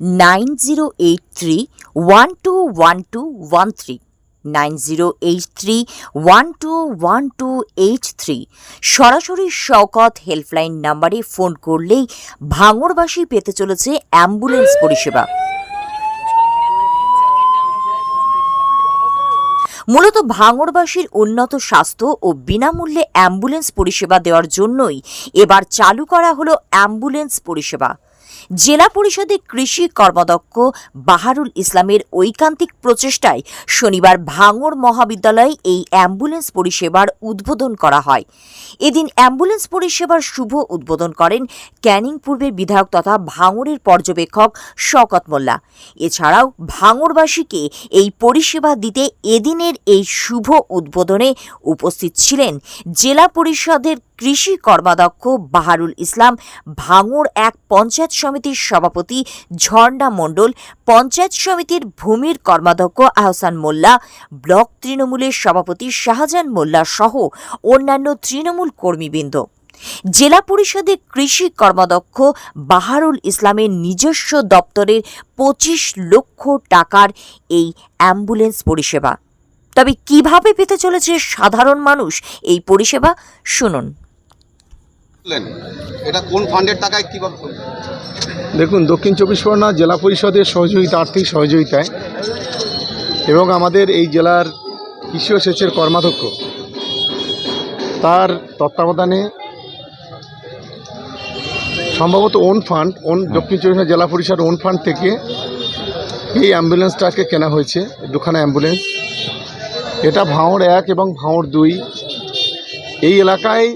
Nine zero eight three one two one two one three. Nine zero eight three one two one two eight three. সরাসরি Shawkat helpline নাম্বারে phone করলেই ভাঙড়বাসী পেতে চলেছে ambulance পরিষেবা। মূলত ভাঙড়বাসীর উন্নত স্বাস্থ্য ও বিনামূল্যে অ্যাম্বুলেন্স পরিষেবা দেওয়ার জন্যই এবার চালু করা হলো অ্যাম্বুলেন্স পরিষেবা। জেলা পরিষদের কৃষি কর্মদক্ষ বাহারুল ইসলামের ঐকান্তিক প্রচেষ্টায় শনিবার ভাঙড় মহাবিদ্যালয়ে এই অ্যাম্বুলেন্স পরিষেবার উদ্বোধন করা হয়। এদিন অ্যাম্বুলেন্স পরিষেবার শুভ উদ্বোধন করেন ক্যানিং পূর্বের বিধায়ক তথা ভাঙড়ের পর্যবেক্ষক শওকত মোল্লা। এছাড়াও ভাঙড়বাসীকে এই পরিষেবা দিতে এদিনের এই শুভ উদ্বোধনে উপস্থিত ছিলেন জেলা পরিষদের কৃষি কর্মাধ্যক্ষ বাহারুল ইসলাম। ভাঙড় এক পঞ্চায়েত সমিতির সভাপতি ঝর্ণা মণ্ডল, পঞ্চায়েত সমিতির ভূমির কর্মাধ্যক্ষ আহসান মোল্লা, ব্লক তৃণমূলের সভাপতি শাহজাহান মোল্লা সহ অন্যান্য তৃণমূল কর্মীবৃন্দ। জেলা পরিষদের কৃষি কর্মাধ্যক্ষ বাহারুল ইসলামের নিজস্ব দপ্তরের পঁচিশ লক্ষ টাকার এই অ্যাম্বুলেন্স পরিষেবা। তবে কীভাবে পেতে চলেছে সাধারণ মানুষ এই পরিষেবা, শুনুন। এটা কোন ফান্ডের টাকায় কীভাবে? দেখুন, দক্ষিণ চব্বিশ পরগনা জেলা পরিষদের সহযোগিতা, আর্থিক সহযোগিতায় এবং আমাদের এই জেলার কৃষি ও সেচের কর্মাধ্যক্ষ, তার তত্ত্বাবধানে সম্ভবত ওন ফান্ড ওন দক্ষিণ চব্বিশ জেলা পরিষদ ওন ফান্ড থেকে এই অ্যাম্বুলেন্সটাকে কেনা হয়েছে, দুখানা অ্যাম্বুলেন্স। এটা ভাঁড় এক এবং ভাঁড় দুই। এই এলাকায়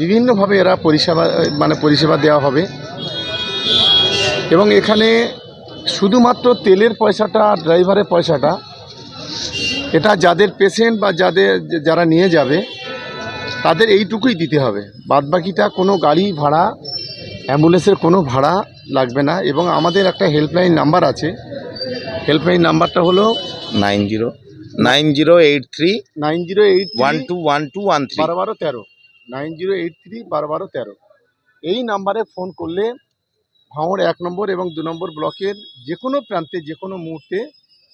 বিভিন্নভাবে এরা পরিষেবা মানে পরিষেবা দেওয়া হবে। এবং এখানে শুধুমাত্র তেলের পয়সাটা ড্রাইভারের পয়সাটা এটা যাদের পেশেন্ট বা যাদের যারা নিয়ে যাবে তাদের এইটুকুই দিতে হবে। বাদবাকিটা কোনো গাড়ি ভাড়া অ্যাম্বুলেন্সের কোনো ভাড়া লাগবে না। এবং আমাদের একটা হেল্পলাইন নাম্বার আছে। হেল্পলাইন নাম্বারটা হলো nine zero nine zero eight three nine zero eight one two one two one three. বারো বারো তেরো। নাইন জিরো এইট থ্রি বারো বারো তেরো। এই নাম্বারে ফোন করলে ভাঙড় এক নম্বর এবং দু নম্বর ব্লকের যে কোনো প্রান্তে যে কোনো মুহূর্তে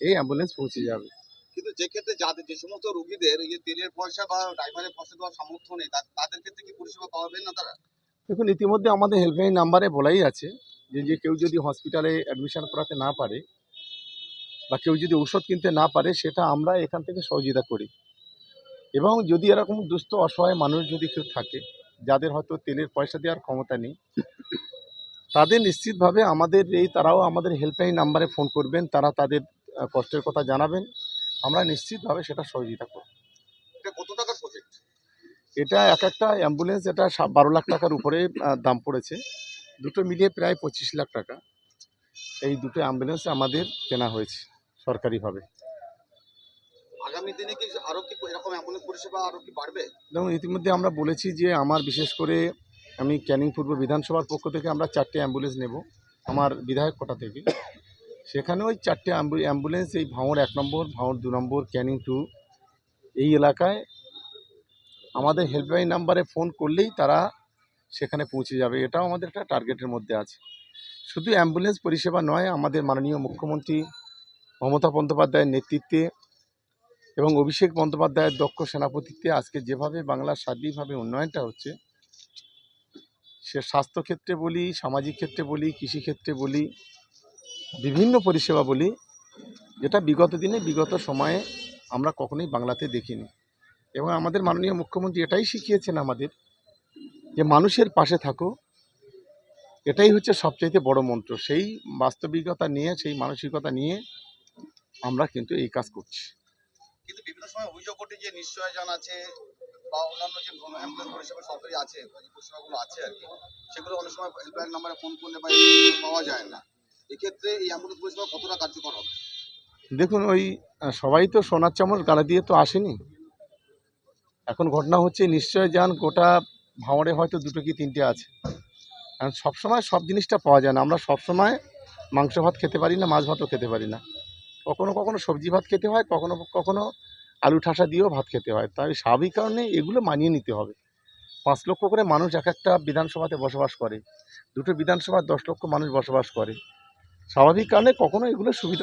এই অ্যাম্বুলেন্স পৌঁছে যাবে। কিন্তু যে ক্ষেত্রে যাদের যে সমস্ত রোগীদের এই যে তেলের পয়সা বা ড্রাইভারের পয়সা দেওয়ার সামর্থ্য নেই তাদের ক্ষেত্রে কি পরিষেবা পাবেন না তারা? দেখুন ইতিমধ্যে আমাদের হেল্পলাইন নাম্বারে বলাই আছে যে যে কেউ যদি হসপিটালে অ্যাডমিশন করাতে না পারে বা কেউ যদি ওষুধ কিনতে না পারে সেটা আমরা এখান থেকে সহযোগিতা করি। এবং যদি এরকম দুস্থ অসহায় মানুষ যদি কেউ থাকে যাদের হয়তো তেলের পয়সা দেওয়ার ক্ষমতা নেই তাদের নিশ্চিতভাবে আমাদের এই তারাও আমাদের হেল্পলাইন নাম্বারে ফোন করবেন তারা তাদের কষ্টের কথা জানাবেন। আমরা নিশ্চিতভাবে সেটা সহযোগিতা করব। এটা কত টাকার প্রজেক্ট এটা এক একটা অ্যাম্বুলেন্স এটা বারো লাখ টাকার উপরে দাম পড়েছে। দুটো মিলিয়ে প্রায় পঁচিশ লাখ টাকা। এই দুটো অ্যাম্বুলেন্স আমাদের কেনা হয়েছে সরকারিভাবে। আগামী দিনে কি আরও কি এরকম পরিষেবা আরও কি বাড়বে? এবং ইতিমধ্যে আমরা বলেছি যে আমার বিশেষ করে আমি ক্যানিং পূর্ব বিধানসভার পক্ষ থেকে আমরা চারটে অ্যাম্বুলেন্স নেব, আমার বিধায়ক কোটা থেকে। সেখানে ওই চারটে অ্যাম্বু- অ্যাম্বুলেন্স, এই ভাঙড় এক নম্বর ভাঙড় দু নম্বর, ক্যানিং টু, এই এলাকায় আমাদের হেল্পলাইন নাম্বারে ফোন করলেই তারা সেখানে পৌঁছে যাবে। এটাও আমাদের একটা টার্গেটের মধ্যে আছে। শুধু অ্যাম্বুলেন্স পরিষেবা নয়, আমাদের মাননীয় মুখ্যমন্ত্রী মমতা বন্দ্যোপাধ্যায়ের নেতৃত্বে এবং অভিষেক বন্দ্যোপাধ্যায়ের দক্ষ সেনাপতিত্বে আজকে যেভাবে বাংলার সার্বিকভাবে উন্নয়নটা হচ্ছে, সে স্বাস্থ্যক্ষেত্রে বলি, সামাজিক ক্ষেত্রে বলি, কৃষিক্ষেত্রে বলি, বিভিন্ন পরিষেবা বলি, যেটা বিগত দিনে, বিগত সময়ে আমরা কখনোই বাংলাতে দেখিনি। এবং আমাদের মাননীয় মুখ্যমন্ত্রী এটাই শিখিয়েছেন আমাদের যে মানুষের পাশে থাকো, এটাই হচ্ছে সবচাইতে বড় মন্ত্র। সেই বাস্তবিকতা নিয়ে, সেই মানসিকতা নিয়ে আমরা কিন্তু এই কাজ করছি। কিন্তু বিভিন্ন সময় অভিযোগ ওঠে যে নিশ্চয় নিশ্চয়জন আছে বা অন্যান্য যে অ্যাম্বুলেন্স পরিষেবা সরকারি আছে পরিষেবাগুলো আছে আর কি, সেগুলো অনেক সময় হেল্পলাইন নাম্বারে ফোন করলে বা পাওয়া যায় না। এক্ষেত্রে এই অ্যাম্বুলেন্স পরিষেবা কতটা কার্যকর হবে? দেখুন, ওই সবাই তো সোনার চামচ, গালা দিয়ে তো আসেনি। এখন ঘটনা হচ্ছে নিশ্চয় যান গোটা ভাঁড়ে হয়তো দুটো কি তিনটে আছে। কারণ সবসময় সব জিনিসটা পাওয়া যায় না। আমরা সবসময় মাংস ভাত খেতে পারি না, মাছ ভাতও খেতে পারি না। কখনো কখনো সবজি ভাত খেতে হয়, কখনো কখনো আলু ঠাসা দিয়েও ভাত খেতে হয়। তাই স্বাভাবিক কারণে এগুলো মানিয়ে নিতে হবে। পাঁচ লক্ষ করে মানুষ এক একটা বিধানসভাতে বসবাস করে। দুটো বিধানসভায় দশ লক্ষ মানুষ বসবাস করে। স্বাভাবিক কারণে কখনো এগুলো সুবিধা